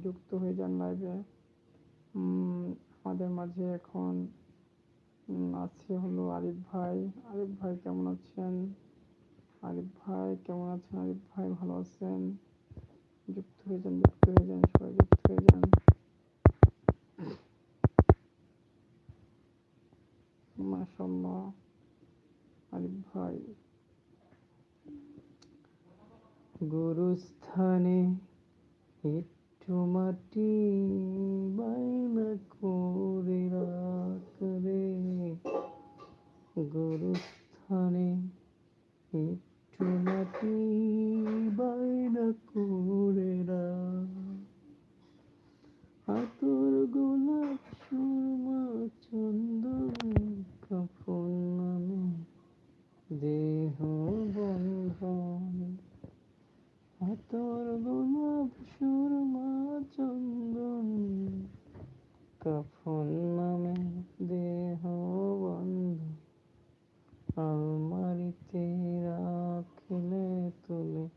যুক্ত হয়ে যান লাইভে আমাদের মাঝে এখন আছে হলো আরিফ ভাই। আরিফ ভাই কেমন আছেন? আরিফ ভাই, কেমন আছেন? আরিফ ভাই ভালো আছেন? যুক্ত হয়ে যান, যুক্ত হয়ে যান, সবাই যুক্ত হয়ে যান। আরিফ ভাই। গুরুস্থানে মাটি বাইনা করে রাখবে গুরুস্থানে একটু মাটি বাইনা করে আতর গোলাপ সুরমা চন্দন নামে দেহ বন্ধন। আতর নামে দেহ বন্ধ আলমারিতে রাখলে তুলে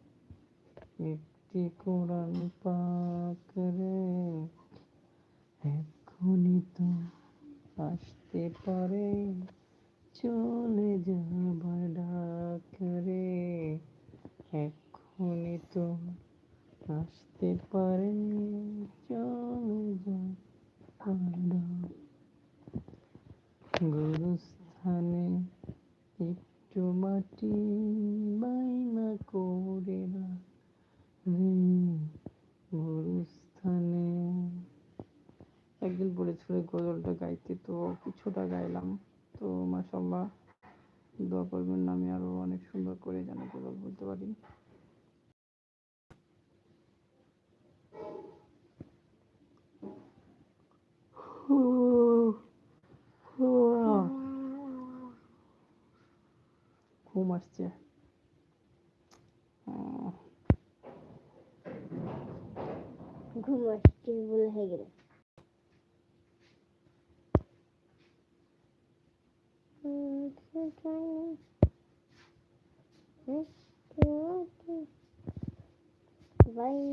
একটি কোরআন পাক রে। এখনই তো আসতে পারে, চলে যাবার ডাক রে। এখনই তো আসতে পারে, চলে যাবার ডাক গুরুস্থানে একটু মাটি বাইনা করে না রে গুরুস্থানে একদিন বলেছিল গজলটা গাইতে, তো কিছুটা গাইলাম। তো মাসাল্লাহ দোয়া করবেন আমি আরও অনেক সুন্দর করে যেন গজল বলতে পারি। ঘুম আসছে। ঘুম আসছে ভুল হয়ে গেল Vai.